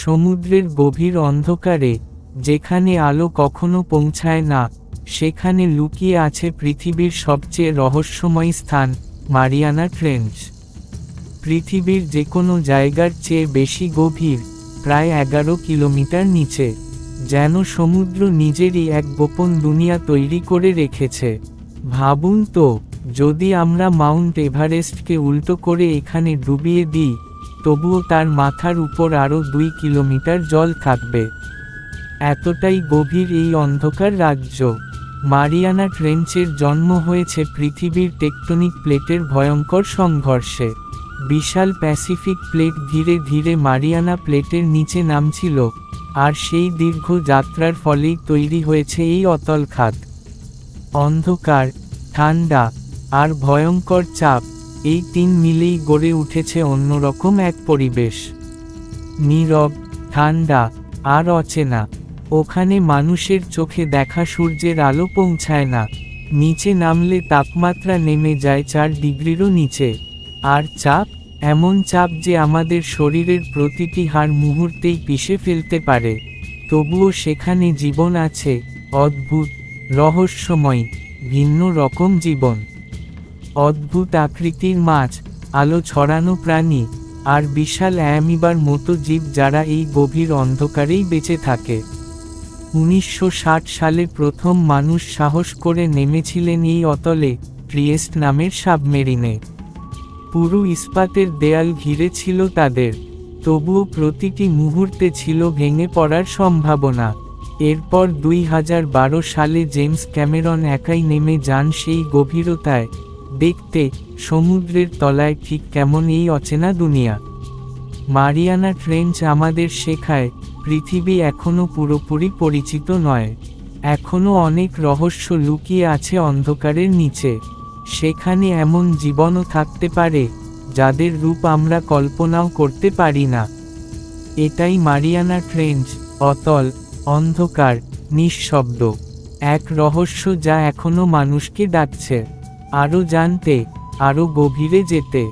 সমুদ্রের গভীর অন্ধকারে, যেখানে আলো কখনো পৌঁছায় না, সেখানে লুকিয়ে আছে পৃথিবীর সবচেয়ে রহস্যময় স্থান, মারিয়ানা ট্রেঞ্চ। পৃথিবীর যে কোনো জায়গার চেয়ে বেশি গভীর, প্রায় এগারো কিলোমিটার নিচে, যেন সমুদ্র নিজেরই এক গোপন দুনিয়া তৈরি করে রেখেছে। ভাবুন তো, যদি আমরা মাউন্ট এভারেস্টকে উল্টো করে এখানে ডুবিয়ে দিই তবুও তার মাথার উপর আরও দুই কিলোমিটার জল থাকবে। এতটাই গভীর এই অন্ধকার রাজ্য। মারিয়ানা ট্রেঞ্চের জন্ম হয়েছে পৃথিবীর টেকটনিক প্লেটের ভয়ঙ্কর সংঘর্ষে। বিশাল প্যাসিফিক প্লেট ধীরে ধীরে মারিয়ানা প্লেটের নিচে নামছিল, আর সেই দীর্ঘ যাত্রার ফলেই তৈরি হয়েছে এই অতল খাত। অন্ধকার, ঠান্ডা, আর ভয়ঙ্কর চাপ। এই তিন মিলেই গড়ে উঠেছে অন্যরকম এক পরিবেশ। নীরব ঠান্ডা আর অচেনা, ওখানে মানুষের চোখে দেখা সূর্যের আলো পৌঁছায় না। নিচে নামলে তাপমাত্রা নেমে যায় চার ডিগ্রিরও নিচে। আর চাপ, এমন চাপ যে আমাদের শরীরের প্রতিটি হাড় মুহূর্তেই পিষে ফেলতে পারে। তবুও সেখানে জীবন আছে, অদ্ভুত, রহস্যময়, ভিন্ন রকম জীবন। অদ্ভুত আকৃতির মাছ, আলো ছড়ানো প্রাণী, আর বিশাল অ্যামিবার মতো জীব যারা এই গভীর অন্ধকারেই বেঁচে থাকে। উনিশশো ষাট সালে প্রথম মানুষ সাহস করে নেমেছিলেন এই অতলে, ট্রিয়েস্ট নামের সাবমেরিনে। পুরো ইস্পাতের দেয়াল ঘিরে ছিল তাদের। তবুও প্রতিটি মুহূর্তে ছিল ভেঙে পড়ার সম্ভাবনা। এরপর দুই হাজার বারো সালে জেমস ক্যামেরন একাই নেমে যান সেই গভীরতায়। দেখতে সমুদ্রের তলায় ঠিক কেমন এই অচেনা দুনিয়া? মারিয়ানা ট্রেঞ্চ আমাদের শেখায়, পৃথিবী এখনও পুরোপুরি পরিচিত নয়। এখনও অনেক রহস্য লুকিয়ে আছে অন্ধকারের নিচে। সেখানে এমন জীবনও থাকতে পারে, যাদের রূপ আমরা কল্পনাও করতে পারি না। এটাই মারিয়ানা ট্রেঞ্চ, অতল, অন্ধকার, নিঃশব্দ। এক রহস্য যা এখনও মানুষকে ডাকছে। আরও জানতে আরও গভীরে যেতে।